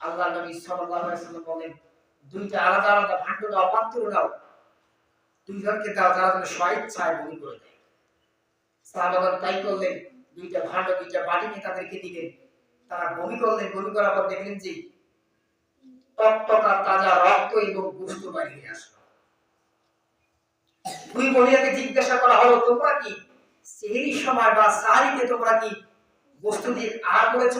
আল্লাহ নবী সাল্লাল্লাহু আলাইহি ওয়াসাল্লাম বলেন, দুইটা আলাদা আলাদা ভাণ্ড দাও, পাত্র দাও। দুইজনকে দাও, যারা তুমি স্বেচ্ছায় বলি করে দেয়। সাহাবাগণ তাই করলেন, দুইটা ভাণ্ড দুইটা বাড়ি নিয়ে তাদেরকে দিলেন। তারা বমি করলেন, বমি করার পর দেখলেন যে টকটকা তাজা রক্ত এবং গোস্ত বাড়িয়ে আসলো। দুই মহিলাকে জিজ্ঞাসা করা হলো, তোমরা কি সেহরির সময় বা সাহারিতে তোমরা কি বস্তু দিয়ে আহার করেছ?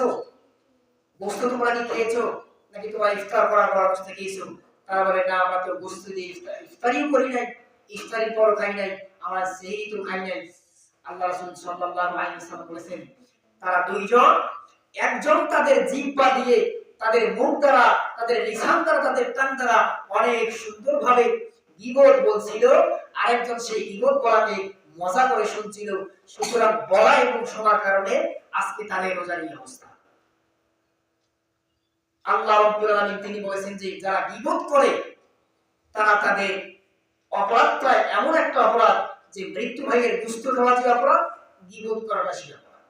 বস্তু তোমরা কি খেয়েছো? নাকি তোমরা ইফতার করার পর অবস্থা খেয়েছো তারা বলে, না, আমরা তো বস্তু দিয়ে ইফতার- ইফতারিও করি নাই, ইফতারির পর খাই নাই, আমরা সেহরি তো খাই নাই। আল্লাহ রাসূল সাল্লাল্লাহু আলাইহি ওয়াসাল্লাম বলেছেন, তারা দুইজন, একজন তাদের জিহ্বা দিয়ে তাদের মুখ দ্বারা, তাদের লিসান দ্বারা, তাদের কান দ্বারা অনেক সুন্দরভাবে গীবত বলছিল, আরেকজন সেই গীবত বলাকে মজা করে শুনছিল। সুতরাং বলা এবং শোনার কারণে আজকে তাদের রোজার এই অবস্থা। আল্লাহ তিনি বলেছেন যে যারা গীবত করে, তারা তাদের অপরাধটা এমন একটা অপরাধ যে মৃত্যু ভাইয়ের দুস্থ খাওয়া যে অপরাধ গীবত করাটা সে অপরাধ।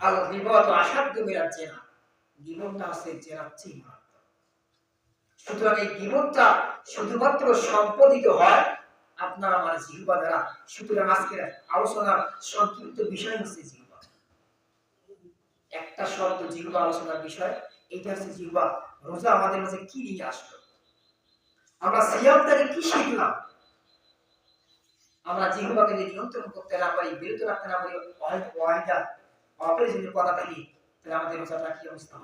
আল গীবত আসাধ্য মেরাচ্ছে না গীবতটা আছে সুতরাং এই গীবতটা শুধুমাত্র সম্পাদিত হয় আপনার আমার জিহ্বা দ্বারা। সুতরাং আজকের আলোচনার সংক্ষিপ্ত বিষয় হচ্ছে জিহ্বা। একটা শব্দ, জিহ্বা আলোচনার বিষয়, এটা হচ্ছে জিহ্বা। রোজা আমাদের মাঝে কি নিয়ে আসলো? আমরা সিয়াম থেকে কি শিখলাম? আমরা জিহ্বাকে যদি নিয়ন্ত্রণ করতে না পারি, বিরত রাখতে না পারি, অহেতুক অপ্রয়োজনীয় কথা থাকি, তাহলে আমাদের রোজাটা কি অবস্থা?